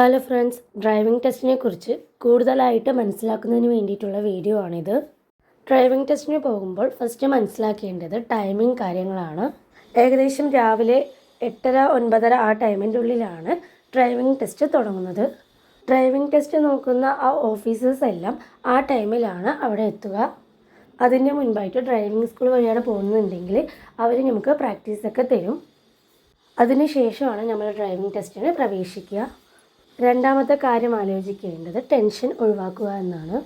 Hello friends driving ടെസ്റ്റിനെ കുറിച്ച് കൂടുതലായിട്ട് മനസ്സിലാക്കുന്നതിന് വേണ്ടിയിട്ടുള്ള വീഡിയോ ആണിത്. ഡ്രൈവിംഗ് ടെസ്റ്റിന് പോകുമ്പോൾ ഫസ്റ്റ് മനസ്സിലാക്കേണ്ടത് ടൈമിംഗ് കാര്യങ്ങളാണ്. ഏകദേശം രാവിലെ എട്ടര ഒൻപതര ആ ടൈമിന്റെ ഉള്ളിലാണ് ഡ്രൈവിംഗ് ടെസ്റ്റ് തുടങ്ങുന്നത്. ഡ്രൈവിംഗ് ടെസ്റ്റ് നോക്കുന്ന ആ ഓഫീസേഴ്സ് എല്ലാം ആ ടൈമിലാണ് അവിടെ എത്തുക. അതിന് മുൻപായിട്ട് ഡ്രൈവിംഗ് സ്കൂൾ വഴിയാണ് പോകുന്നുണ്ടെങ്കിൽ അവർ നമുക്ക് പ്രാക്ടീസൊക്കെ തരും. അതിനുശേഷമാണ് നമ്മൾ ഡ്രൈവിംഗ് ടെസ്റ്റിന് പ്രവേശിക്കുക. രണ്ടാമത്തെ കാര്യം ആലോചിക്കേണ്ടത് ടെൻഷൻ ഒഴിവാക്കുക എന്നാണ്.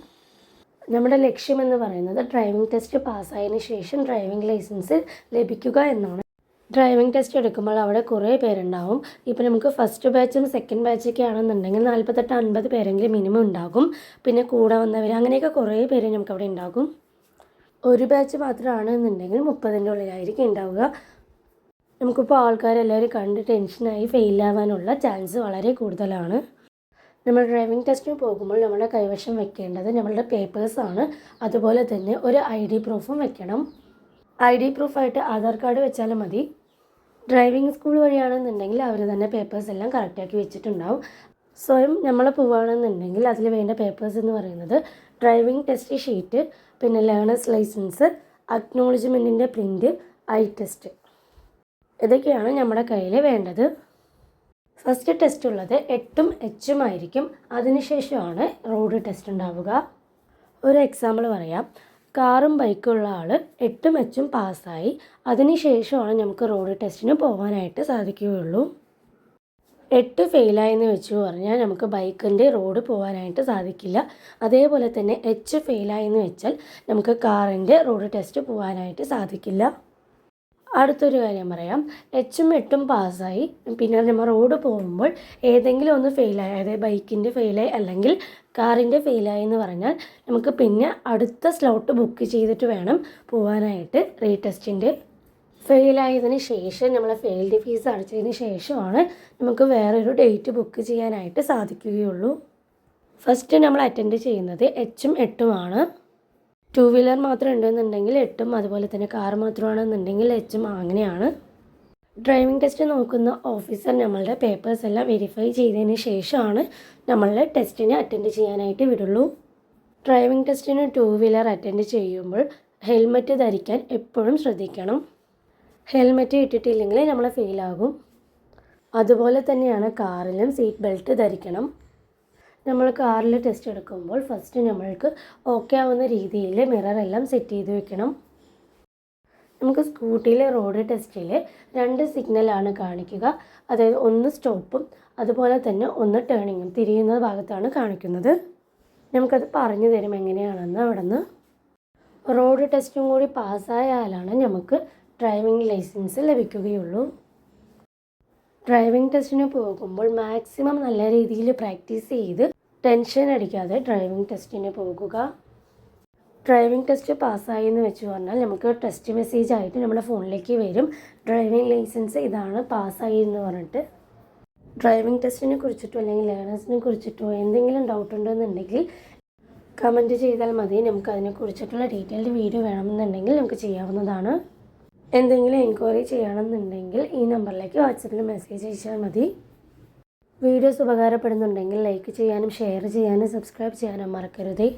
നമ്മുടെ ലക്ഷ്യം എന്ന് പറയുന്നത് ഡ്രൈവിംഗ് ടെസ്റ്റ് പാസ്സായതിനു ശേഷം ഡ്രൈവിംഗ് ലൈസൻസ് ലഭിക്കുക എന്നാണ്. ഡ്രൈവിംഗ് ടെസ്റ്റ് എടുക്കുമ്പോൾ അവിടെ കുറേ പേരുണ്ടാവും. ഇപ്പോൾ നമുക്ക് ഫസ്റ്റ് ബാച്ചും സെക്കൻഡ് ബാച്ചൊക്കെ ആണെന്നുണ്ടെങ്കിൽ നാൽപ്പത്തെട്ട് അൻപത് പേരെങ്കിലും മിനിമം ഉണ്ടാകും. പിന്നെ കൂടെ വന്നവർ അങ്ങനെയൊക്കെ കുറേ പേര് നമുക്ക് അവിടെ ഉണ്ടാകും. ഒരു ബാച്ച് മാത്രമാണെന്നുണ്ടെങ്കിൽ മുപ്പതിന്റെ ഉള്ളിലായിരിക്കും ഉണ്ടാവുക. നമുക്കിപ്പോൾ ആൾക്കാരെല്ലാവരും കണ്ട് ടെൻഷനായി ഫെയിലാവാനുള്ള ചാൻസ് വളരെ കൂടുതലാണ്. നമ്മൾ ഡ്രൈവിംഗ് ടെസ്റ്റിന് പോകുമ്പോൾ നമ്മുടെ കൈവശം വെക്കേണ്ടത് നമ്മളുടെ പേപ്പേഴ്സാണ് അതുപോലെ തന്നെ ഒരു ഐ ഡി പ്രൂഫും വെക്കണം. ഐ ഡി പ്രൂഫായിട്ട് ആധാർ കാർഡ് വെച്ചാലും മതി. ഡ്രൈവിംഗ് സ്കൂൾ വഴിയാണെന്നുണ്ടെങ്കിൽ അവർ തന്നെ പേപ്പേഴ്സ് എല്ലാം കറക്റ്റാക്കി വെച്ചിട്ടുണ്ടാവും. സ്വയം നമ്മൾ പോവുകയാണെന്നുണ്ടെങ്കിൽ അതിൽ വേണ്ട പേപ്പേഴ്സ് എന്ന് പറയുന്നത് ഡ്രൈവിംഗ് ടെസ്റ്റ് ഷീറ്റ് പിന്നെ ലേണേഴ്സ് ലൈസൻസ് അക്നോളജ്മെന്റിന്റെ പ്രിന്റ് ഐ ടെസ്റ്റ് ഇതൊക്കെയാണ് നമ്മുടെ കയ്യിൽ വേണ്ടത്. ഫസ്റ്റ് ടെസ്റ്റ് ഉള്ളത് എട്ടും എച്ചും ആയിരിക്കും. അതിനുശേഷമാണ് റോഡ് ടെസ്റ്റ് ഉണ്ടാവുക. ഒരു എക്സാമ്പിൾ പറയാം. കാറും ബൈക്കും ഉള്ള ആൾ എട്ടും എച്ചും പാസ്സായി അതിനുശേഷമാണ് നമുക്ക് റോഡ് ടെസ്റ്റിന് പോകാനായിട്ട് സാധിക്കുകയുള്ളൂ. എട്ട് ഫെയിലായെന്ന് വെച്ച് പറഞ്ഞാൽ നമുക്ക് ബൈക്കിന്റെ റോഡ് പോകാനായിട്ട് സാധിക്കില്ല. അതേപോലെ തന്നെ എച്ച് ഫെയിലായെന്ന് വെച്ചാൽ നമുക്ക് കാറിന്റെ റോഡ് ടെസ്റ്റ് പോകാനായിട്ട് സാധിക്കില്ല. അടുത്തൊരു കാര്യം പറയാം. എച്ചും എട്ടും പാസ്സായി. പിന്നെ നമ്മൾ റോഡ് പോകുമ്പോൾ ഏതെങ്കിലും ഒന്ന് ഫെയിലായി അതായത് ബൈക്കിന്റെ ഫെയിലായി അല്ലെങ്കിൽ കാറിന്റെ ഫെയിലായി എന്ന് പറഞ്ഞാൽ നമുക്ക് പിന്നെ അടുത്ത സ്ലോട്ട് ബുക്ക് ചെയ്തിട്ട് വേണം പോകാനായിട്ട് റീടെസ്റ്റിന്റെ ഫെയിലായതിന് ശേഷം നമ്മൾ ഫെയിൽഡ് ഫീസ് അടച്ചതിന് ശേഷമാണ് നമുക്ക് വേറൊരു ഡേറ്റ് ബുക്ക് ചെയ്യാനായിട്ട് സാധിക്കുകയുള്ളൂ. ഫസ്റ്റ് നമ്മൾ അറ്റൻഡ് ചെയ്യുന്നത് എച്ചും എട്ടുമാണ്. ടു വീലർ മാത്രം ഉണ്ടെന്നുണ്ടെങ്കിൽ എട്ടും അതുപോലെ തന്നെ കാർ മാത്രമാണെന്നുണ്ടെങ്കിൽ എച്ചും അങ്ങനെയാണ്. ഡ്രൈവിംഗ് ടെസ്റ്റ് നോക്കുന്ന ഓഫീസർ നമ്മളുടെ പേപ്പേഴ്സ് എല്ലാം വെരിഫൈ ചെയ്തതിന് ശേഷമാണ് നമ്മളുടെ ടെസ്റ്റിനെ അറ്റൻഡ് ചെയ്യാനായിട്ട് വിടുള്ളൂ. ഡ്രൈവിംഗ് ടെസ്റ്റിന് ടു വീലർ അറ്റൻഡ് ചെയ്യുമ്പോൾ ഹെൽമറ്റ് ധരിക്കാൻ എപ്പോഴും ശ്രദ്ധിക്കണം. ഹെൽമെറ്റ് ഇട്ടിട്ടില്ലെങ്കിൽ നമ്മൾ ഫെയിലാകും അതുപോലെ തന്നെയാണ് കാറിലും സീറ്റ് ബെൽറ്റ് ധരിക്കണം. നമ്മൾ കാറിൽ ടെസ്റ്റ് എടുക്കുമ്പോൾ ഫസ്റ്റ് നമ്മൾക്ക് ഓക്കെ ആവുന്ന രീതിയിൽ മിററെല്ലാം സെറ്റ് ചെയ്ത് വെക്കണം. നമുക്ക് സ്കൂട്ടിയിലെ റോഡ് ടെസ്റ്റിൽ രണ്ട് സിഗ്നലാണ് കാണിക്കുക. അതായത് ഒന്ന് സ്റ്റോപ്പും അതുപോലെ തന്നെ ഒന്ന് ടേണിങ്ങും തിരിയുന്ന ഭാഗത്താണ് കാണിക്കുന്നത്. നമുക്കത് പറഞ്ഞു തരും എങ്ങനെയാണെന്ന് അവിടെ നിന്ന് റോഡ് ടെസ്റ്റും കൂടി പാസ്സായാലാണ് നമുക്ക് ഡ്രൈവിംഗ് ലൈസൻസ് ലഭിക്കുകയുള്ളൂ. ഡ്രൈവിംഗ് ടെസ്റ്റിന് പോകുമ്പോൾ മാക്സിമം നല്ല രീതിയിൽ പ്രാക്ടീസ് ചെയ്ത് ടെൻഷൻ അടിക്കാതെ ഡ്രൈവിംഗ് ടെസ്റ്റിന് പോകുക. ഡ്രൈവിംഗ് ടെസ്റ്റ് പാസ്സായി എന്ന് വെച്ച് പറഞ്ഞാൽ നമുക്ക് ടെസ്റ്റ് മെസ്സേജ് ആയിട്ട് നമ്മുടെ ഫോണിലേക്ക് വരും. ഡ്രൈവിംഗ് ലൈസൻസ് ഇതാണ് പാസ്സായി എന്ന് പറഞ്ഞിട്ട്. ഡ്രൈവിംഗ് ടെസ്റ്റിനെ കുറിച്ചിട്ടോ അല്ലെങ്കിൽ ലേണേഴ്സിനെ കുറിച്ചിട്ടോ എന്തെങ്കിലും ഡൗട്ട് ഉണ്ടെന്നുണ്ടെങ്കിൽ കമന്റ് ചെയ്താൽ മതി. നമുക്ക് അതിനെക്കുറിച്ചിട്ടുള്ള ഡീറ്റെയിൽഡ് വീഡിയോ വേണമെന്നുണ്ടെങ്കിൽ നമുക്ക് ചെയ്യാവുന്നതാണ്. എന്തെങ്കിലും എൻക്വയറി ചെയ്യണമെന്നുണ്ടെങ്കിൽ ഈ നമ്പറിലേക്ക് വാട്സപ്പിൽ മെസ്സേജ് അയച്ചാൽ മതി. വീഡിയോസ് ഉപകാരപ്പെടുന്നുണ്ടെങ്കിൽ ലൈക്ക് ചെയ്യാനും ഷെയർ ചെയ്യാനും സബ്സ്ക്രൈബ് ചെയ്യാനും മറക്കരുതേ.